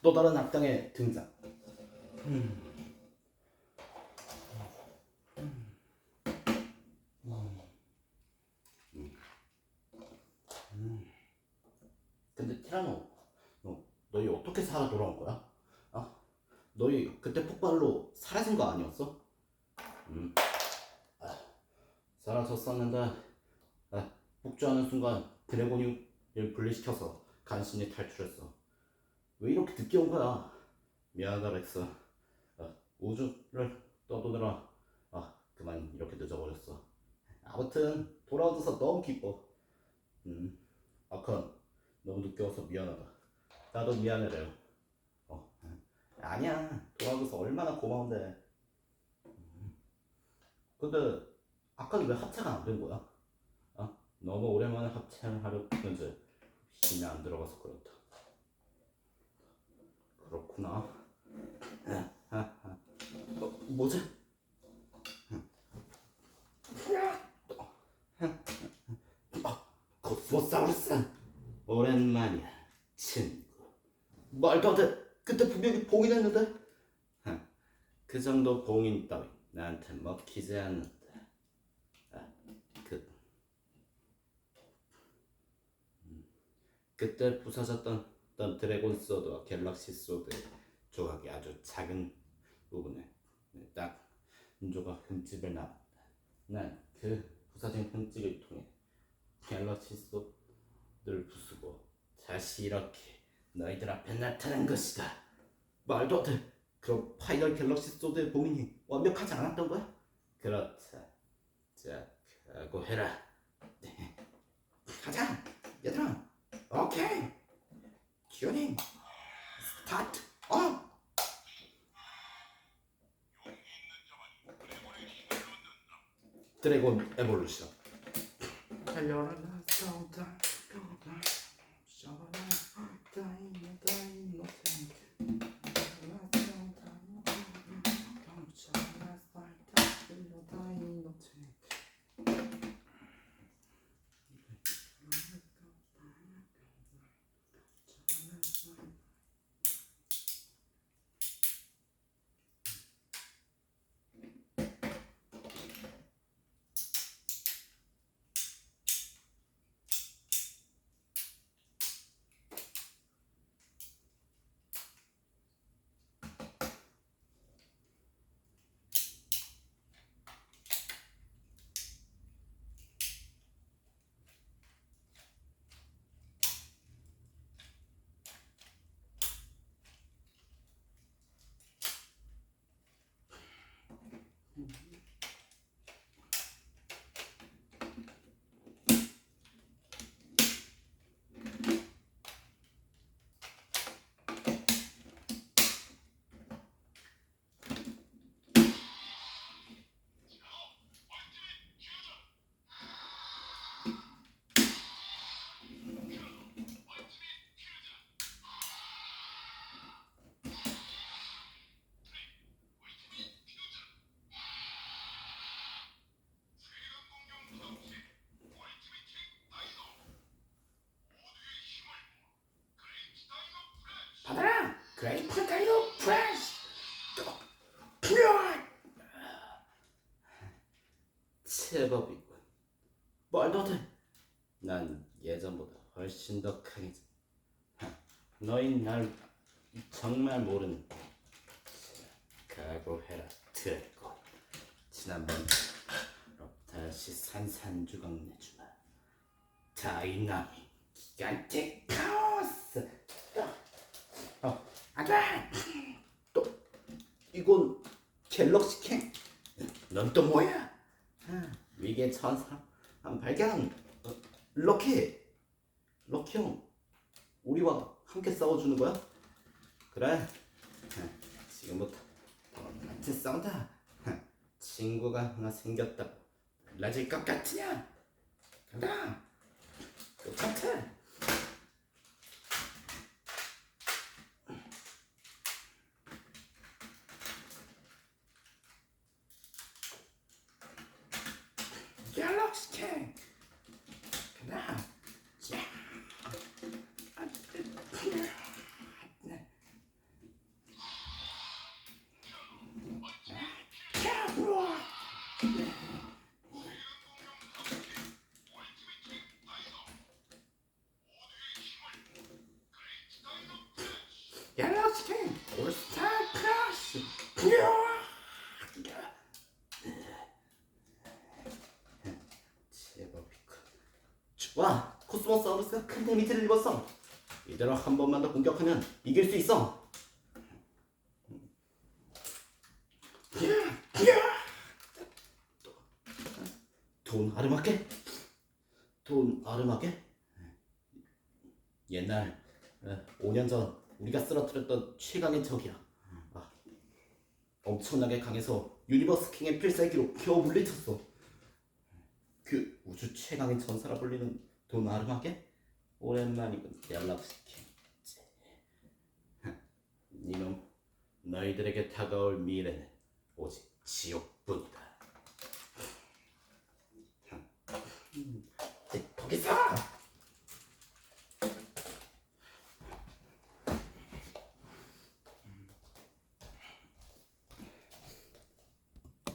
또 다른 악당의 등장. 근데 티라노, 너 너희 어떻게 살아 돌아온 거야? 아, 너희 그때 폭발로 사라진 거 아니었어? 음, 아, 사라졌었는데 아, 복주하는 순간 드래곤이 를 분리시켜서 간신히 탈출했어. 왜 이렇게 늦게 온 거야? 미안하다 렉스. 아, 우주를 떠도느라 아 그만 이렇게 늦어버렸어. 아무튼 돌아와줘서 너무 기뻐. 음, 아컨 너무 늦게 와서 미안하다. 나도 미안해 레오. 어, 아니야 돌아와줘서 얼마나 고마운데. 음. 근데 아까는 왜 합체가 안 된 거야? 아, 너무 오랜만에 합체를 하려 했는지 힘이 안 들어가서 그렇다. 그렇구나. 어, 뭐지? 어, 코스모사우루스 오랜만이야 친구 말도 안 돼 그때 분명히 봉인했는데 그 정도 봉인 따위 나한테 먹히지 않는다 아, 그 음, 그때 부서졌던 드래곤 소드와 갤럭시 소드의 조각이 아주 작은 부분에 딱 조각 흠집을 남았다 난 그 부서진 흠집을 통해 갤럭시 소드를 부수고 다시 이렇게 너희들 앞에 나타난 것이다. 말도 안 돼. 그럼 파이널 갤럭시 소드의 봉인이 완벽하지 않았던 거야? 그렇다. 자, 각오해라. 3 con Evolution. Allora, la salta, 받아라! 그레이트 다이노 프레시! 제법이군. 돼. 난 예전보다 훨씬 더 강해져. 너희 날 정말 모르는. 각오해라, 드래곤. 지난번처럼 다시 산산조각 내주마. 다이나믹 기간틱 카오스. 또, 이건 갤럭시 캔. 넌 또 뭐야? 아, 위계 천사 한 발견. 어, 럭키. 럭키 형, 우리와 함께 싸워주는 거야? 그래. 아, 지금부터 더 같이 싸운다. 아, 친구가 하나 생겼다고 달라질 것 같으냐? 간다. 똑같아. Fox King. Now, yeah. Yeah, that's king, of course. 코스모사우루스가 큰 데미지를 입었어. 이대로 한 번만 더 공격하면 이길 수 있어. 돈 아르마게? 돈 아르마게? 옛날 어, 5년 전 우리가 쓰러뜨렸던 최강의 적이야. 아, 엄청나게 강해서 유니버스 킹의 필살기로 겨우 물리쳤어. 그 우주 최강의 전사라 불리는 돈 아르마게? 오랜만이군 갤럭시킹 이놈 너희들에게 다가올 미래는 오직 지옥뿐이다 음, 거기서